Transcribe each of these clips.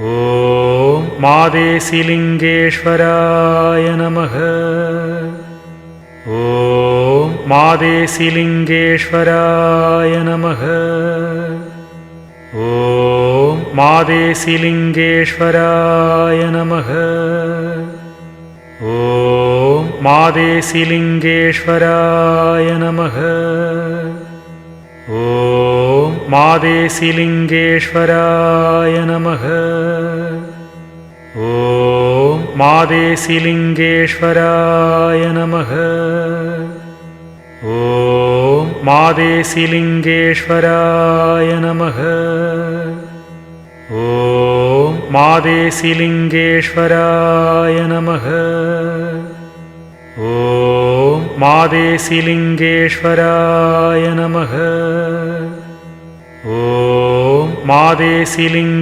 ॐ मादेशिलिङ्गेश्वराय नमः। ॐ मादेशिलिङ्गेश्वराय नमः। ॐ मादेशिलिङ्गेश्वराय नमः। ॐ मादेशिलिङ्गेश्वराय नमः ॐ मादेशिलिङ्गेश्वराय नमः। ॐ मादेशिलिङ्गेश्वराय नमः। ॐ मादेशिलिङ्गेश्वराय नमः। ॐ मादेशिलिङ्गेश्वराय नमः ॐ मादेशिलिङ्गेश्वराय नमः। ॐ मादेशिलिङ्गेश्वराय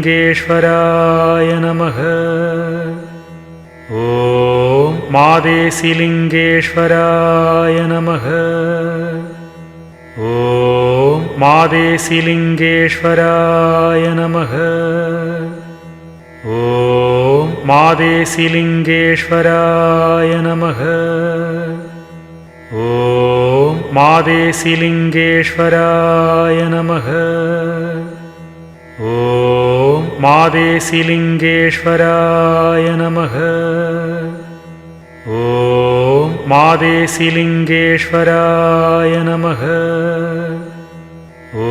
नमः। ॐ मादेशिलिङ्गेश्वराय नमः। ॐ मादेशिलिङ्गेश्वराय नमः मादेशिलिङ्गेश्वराय नमः। ॐ मादेशिलिङ्गेश्वराय नमः। ॐ मादेशिलिङ्गेश्वराय नमः। ॐ मादेशिलिङ्गेश्वराय नमः। ॐ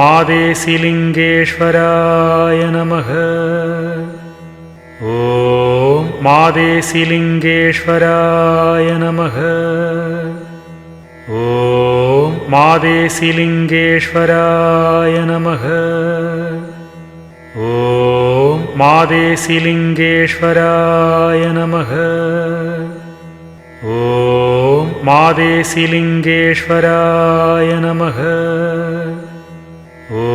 मादेशिलिङ्गेश्वराय नमः मादेशिलिङ्गेश्वराय नमः। ॐ मादेशिलिङ्गेश्वराय नमः। ॐ मादेशिलिङ्गेश्वराय नमः। ॐ मादेशिलिङ्गेश्वराय नमः। ॐ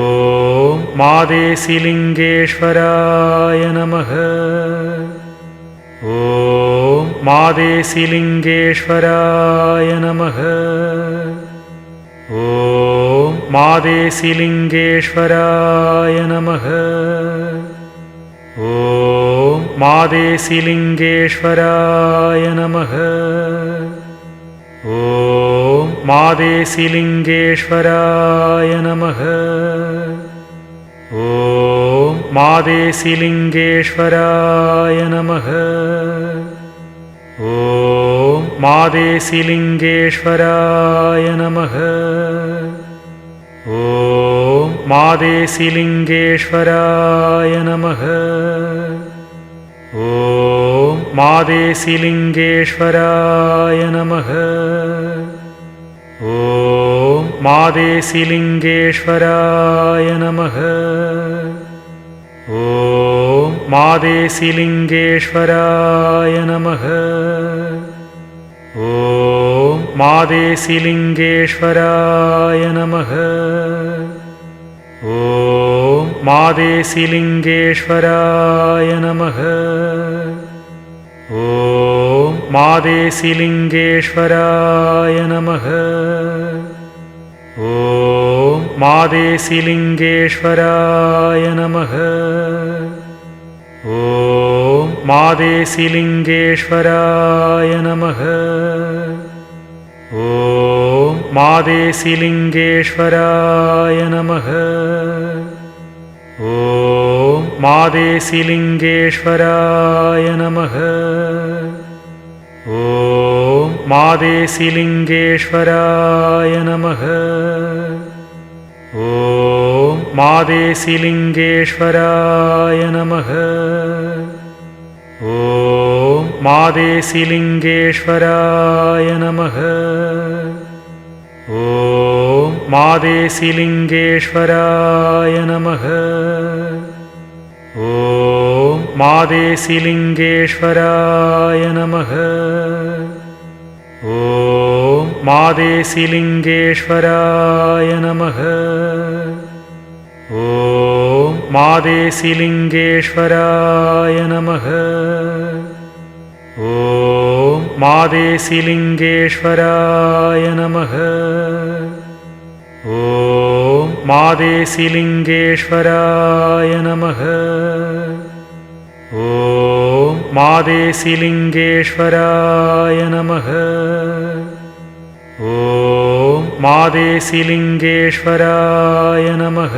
मादेशिलिङ्गेश्वराय नमः ॐ मादेशिलिङ्गेश्वराय नमः। ॐ मादेशिलिङ्गेश्वराय नमः। ॐ मादेशिलिङ्गेश्वराय नमः। ॐ मादेशिलिङ्गेश्वराय नमः। ॐ मादेशिलिङ्गेश्वराय नमः। ॐ मादेशिलिङ्गेश्वराय नमः। ॐ मादेशिलिङ्गेश्वराय नमः। ॐ मादेशिलिङ्गेश्वराय नमः। ॐ मादेशिलिङ्गेश्वराय नमः ॐ मादेशिलिङ्गेश्वराय नमः। ॐ मादेशिलिङ्गेश्वराय नमः। ॐ मादेशिलिङ्गेश्वराय नमः। ॐ मादेशिलिङ्गेश्वराय नमः। ॐ मादेशिलिङ्गेश्वराय नमः। ॐ मादेशिलिङ्गेश्वराय नमः। ॐ मादेशिलिङ्गेश्वराय नमः। ॐ मादेशिलिङ्गेश्वराय नमः। ॐ मादेशिलिङ्गेश्वराय नमः ॐ मादेशिलिङ्गेश्वराय नमः। ॐ मादेशिलिङ्गेश्वराय नमः। ॐ मादेशिलिङ्गेश्वराय नमः। ॐ मादेशिलिङ्गेश्वराय नमः मादेशिलिङ्गेश्वराय नमः। ॐ मादेशिलिङ्गेश्वराय नमः। ॐ मादेशिलिङ्गेश्वराय नमः। ॐ मादेशिलिङ्गेश्वराय नमः। ॐ मादेशिलिङ्गेश्वराय नमः ॐ मादेशिलिङ्गेश्वराय नमः।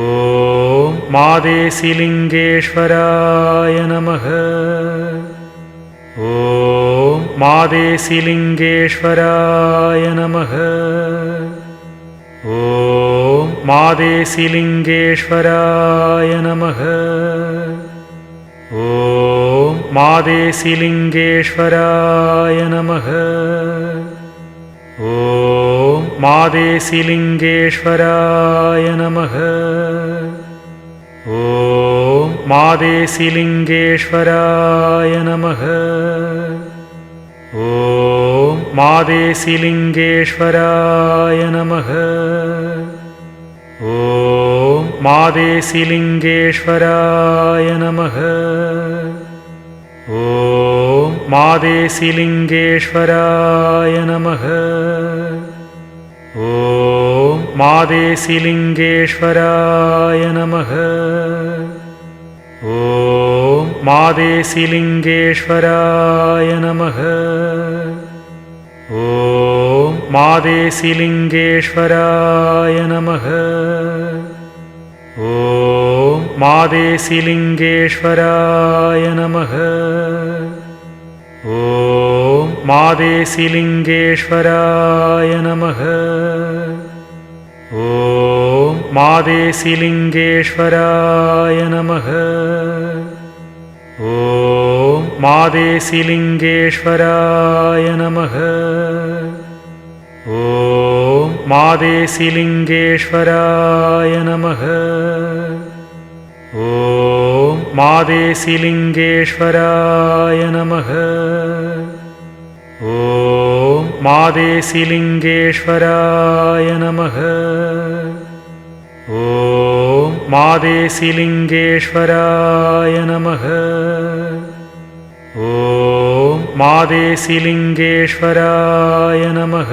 ॐ मादेशिलिङ्गेश्वराय नमः। ॐ मादेशिलिङ्गेश्वराय नमः। ॐ मादेशिलिङ्गेश्वराय नमः ॐ मादेशिलिङ्गेश्वराय नमः। ॐ मादेशिलिङ्गेश्वराय नमः। ॐ मादेशिलिङ्गेश्वराय नमः। ॐ मादेशिलिङ्गेश्वराय नमः। ॐ मादेशिलिङ्गेश्वराय नमः। ॐ मादेशिलिङ्गेश्वराय नमः। ॐ मादेशिलिङ्गेश्वराय नमः। ॐ मादेशिलिङ्गेश्वराय नमः। ॐ मादेशिलिङ्गेश्वराय नमः ॐ मादेशिलिङ्गेश्वराय नमः। ॐ मादेशिलिङ्गेश्वराय नमः। ॐ मादेशिलिङ्गेश्वराय नमः। ॐ मादेशिलिङ्गेश्वराय नमः। ॐ मादेशिलिङ्गेश्वराय नमः। ॐ मादेशिलिङ्गेश्वराय नमः। ॐ मादेशिलिङ्गेश्वराय नमः। ॐ मादेशिलिङ्गेश्वराय नमः। ॐ मादेशिलिङ्गेश्वराय नमः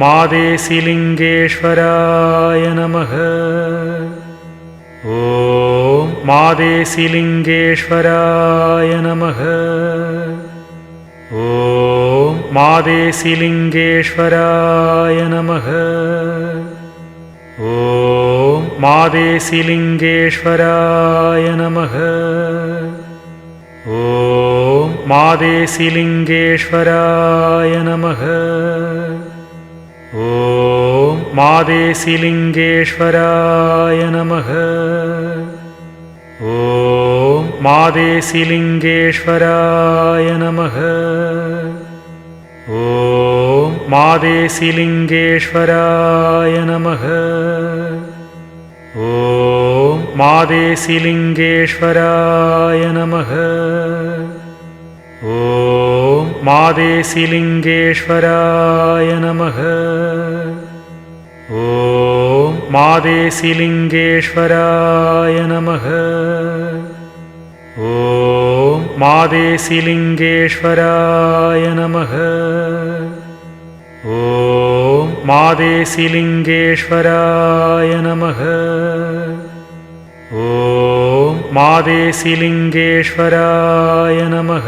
मादेशिलिङ्गेश्वराय नमः। ॐ मादेशिलिङ्गेश्वराय नमः। ॐ मादेशिलिङ्गेश्वराय नमः। ॐ मादेशिलिङ्गेश्वराय नमः। ॐ मादेशिलिङ्गेश्वराय नमः ॐ मादेशिलिङ्गेश्वराय नमः। ॐ मादेशिलिङ्गेश्वराय नमः। ॐ मादेशिलिङ्गेश्वराय नमः। ॐ मादेशिलिङ्गेश्वराय नमः ॐ मादेशिलिङ्गेश्वराय नमः। ॐ मादेशिलिङ्गेश्वराय नमः। ॐ मादेशिलिङ्गेश्वराय नमः। ॐ मादेशिलिङ्गेश्वराय नमः। ॐ मादेशिलिङ्गेश्वराय नमः।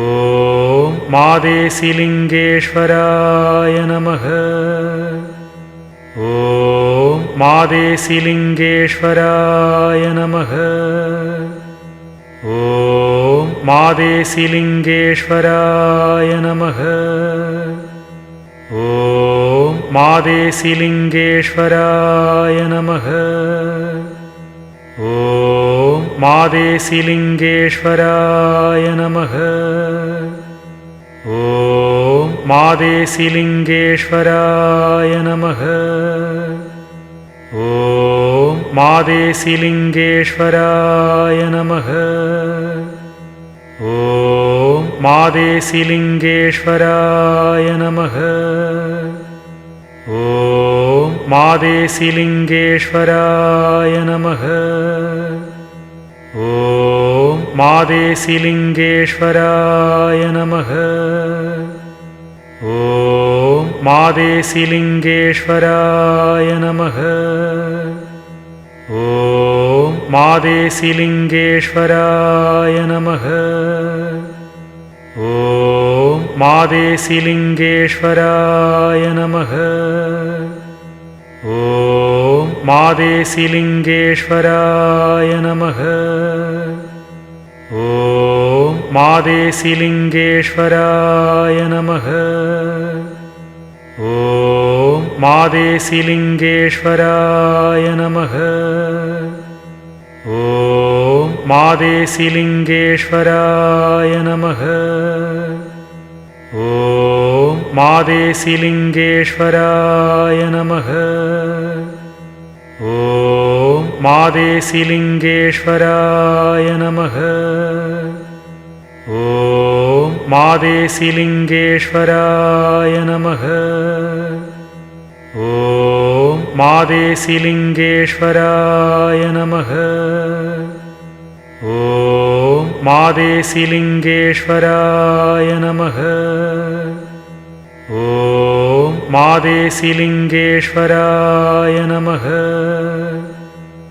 ॐ मादेशिलिङ्गेश्वराय नमः। ॐ मादेशिलिङ्गेश्वराय नमः। ॐ मादेशिलिङ्गेश्वराय नमः। ॐ मादेशिलिङ्गेश्वराय नमः ॐ मादेशिलिङ्गेश्वराय नमः। ॐ मादेशिलिङ्गेश्वराय नमः। ॐ मादेशिलिङ्गेश्वराय नमः। ॐ मादेशिलिङ्गेश्वराय नमः मादेशिलिङ्गेश्वराय नमः। ॐ मादेशिलिङ्गेश्वराय नमः। ॐ मादेशिलिङ्गेश्वराय नमः। ॐ मादेशिलिङ्गेश्वराय नमः। ॐ मादेशिलिङ्गेश्वराय नमः मादेशिलिङ्गेश्वराय नमः। ॐ मादेशिलिङ्गेश्वराय नमः। ॐ मादेशिलिङ्गेश्वराय नमः। ॐ मादेशिलिङ्गेश्वराय नमः। ॐ मादेशिलिङ्गेश्वराय नमः ॐ मादेशिलिङ्गेश्वराय नमः। ॐ मादेशिलिङ्गेश्वराय नमः। ॐ मादेशिलिङ्गेश्वराय नमः। ॐ मादेशिलिङ्गेश्वराय नमः। ॐ मादेशिलिङ्गेश्वराय नमः